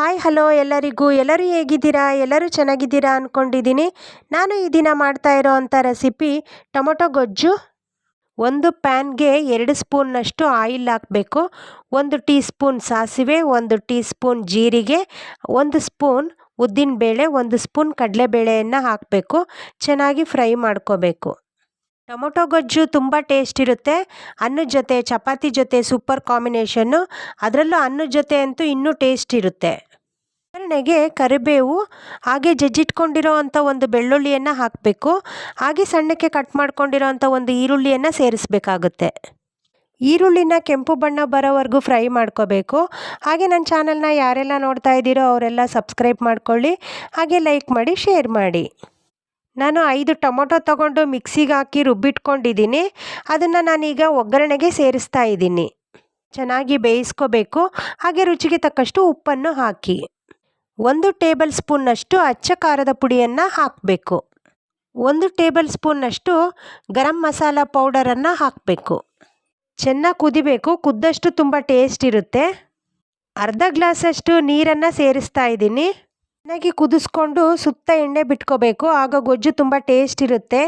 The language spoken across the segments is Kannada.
ಹಾಯ್, ಹಲೋ ಎಲ್ಲರಿಗೂ. ಎಲ್ಲರೂ ಹೇಗಿದ್ದೀರಾ? ಎಲ್ಲರೂ ಚೆನ್ನಾಗಿದ್ದೀರಾ ಅಂದ್ಕೊಂಡಿದ್ದೀನಿ ನಾನು ಈ ದಿನ ಮಾಡ್ತಾ ಇರೋ ಅಂಥ ರೆಸಿಪಿ ಟೊಮೊಟೊ ಗೊಜ್ಜು, ಒಂದು ಪ್ಯಾನ್ಗೆ ಎರಡು ಸ್ಪೂನ್ನಷ್ಟು ಆಯಿಲ್ ಹಾಕಬೇಕು, ಒಂದು ಟೀ ಸ್ಪೂನ್ ಸಾಸಿವೆ, ಒಂದು ಟೀ ಸ್ಪೂನ್ ಜೀರಿಗೆ, ಒಂದು ಸ್ಪೂನ್ ಉದ್ದಿನಬೇಳೆ, ಒಂದು ಸ್ಪೂನ್ ಕಡಲೆಬೇಳೆಯನ್ನು ಹಾಕಬೇಕು. ಚೆನ್ನಾಗಿ ಫ್ರೈ ಮಾಡ್ಕೋಬೇಕು. ಟೊಮೊಟೊ ಗೊಜ್ಜು ತುಂಬ ಟೇಸ್ಟ್ ಇರುತ್ತೆ. ಅನ್ನದ ಜೊತೆ, ಚಪಾತಿ ಜೊತೆ ಸೂಪರ್ ಕಾಂಬಿನೇಷನ್ನು. ಅದರಲ್ಲೂ ಅನ್ನದ ಜೊತೆ ಅಂತೂ ಇನ್ನೂ ಟೇಸ್ಟ್ ಇರುತ್ತೆ. ಉದಾಹರಣೆಗೆ ಕರಿಬೇವು, ಹಾಗೆ ಜಜ್ಜಿಟ್ಕೊಂಡಿರೋ ಅಂಥ ಒಂದು ಬೆಳ್ಳುಳ್ಳಿಯನ್ನು ಹಾಕಬೇಕು. ಹಾಗೆ ಸಣ್ಣಕ್ಕೆ ಕಟ್ ಮಾಡ್ಕೊಂಡಿರೋ ಒಂದು ಈರುಳ್ಳಿಯನ್ನು ಸೇರಿಸಬೇಕಾಗುತ್ತೆ. ಈರುಳ್ಳಿನ ಕೆಂಪು ಬಣ್ಣ ಬರೋವರೆಗೂ ಫ್ರೈ ಮಾಡ್ಕೋಬೇಕು. ಹಾಗೆ ನನ್ನ ಚಾನಲ್ನ ಯಾರೆಲ್ಲ ನೋಡ್ತಾ ಇದ್ದೀರೋ ಅವರೆಲ್ಲ ಸಬ್ಸ್ಕ್ರೈಬ್ ಮಾಡ್ಕೊಳ್ಳಿ. ಹಾಗೆ ಲೈಕ್ ಮಾಡಿ, ಶೇರ್ ಮಾಡಿ. ನಾನು ಐದು ಟೊಮೊಟೊ ತಗೊಂಡು ಮಿಕ್ಸಿಗೆ ಹಾಕಿ ರುಬ್ಬಿಟ್ಕೊಂಡಿದ್ದೀನಿ. ಅದನ್ನು ನಾನೀಗ ಒಗ್ಗರಣೆಗೆ ಸೇರಿಸ್ತಾ ಇದ್ದೀನಿ. ಚೆನ್ನಾಗಿ ಬೇಯಿಸ್ಕೋಬೇಕು. ಹಾಗೆ ರುಚಿಗೆ ತಕ್ಕಷ್ಟು ಉಪ್ಪನ್ನು ಹಾಕಿ. ಒಂದು ಟೇಬಲ್ ಸ್ಪೂನ್ನಷ್ಟು ಅಚ್ಚ ಖಾರದ ಪುಡಿಯನ್ನು ಹಾಕಬೇಕು. ಒಂದು ಟೇಬಲ್ ಸ್ಪೂನ್ನಷ್ಟು ಗರಂ ಮಸಾಲ ಪೌಡರನ್ನು ಹಾಕಬೇಕು. ಚೆನ್ನಾಗಿ ಕುದಿಬೇಕು, ಕುದ್ದಷ್ಟು ತುಂಬ ಟೇಸ್ಟ್ ಇರುತ್ತೆ. ಅರ್ಧ ಗ್ಲಾಸಷ್ಟು ನೀರನ್ನು ಸೇರಿಸ್ತಾ ಇದ್ದೀನಿ. ಚೆನ್ನಾಗಿ ಕುದಿಸ್ಕೊಂಡು ಸುತ್ತ ಎಣ್ಣೆ ಬಿಟ್ಕೋಬೇಕು, ಆಗ ಗೊಜ್ಜು ತುಂಬ ಟೇಸ್ಟ್ ಇರುತ್ತೆ.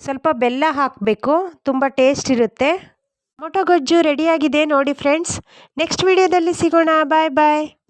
ಸ್ವಲ್ಪ ಬೆಲ್ಲ ಹಾಕಬೇಕು, ತುಂಬ ಟೇಸ್ಟ್ ಇರುತ್ತೆ. ಟೊಮೊಟೊ ಗೊಜ್ಜು ರೆಡಿಯಾಗಿದೆ ನೋಡಿ ಫ್ರೆಂಡ್ಸ್. ನೆಕ್ಸ್ಟ್ ವಿಡಿಯೋದಲ್ಲಿ ಸಿಗೋಣ, ಬಾಯ್ ಬಾಯ್.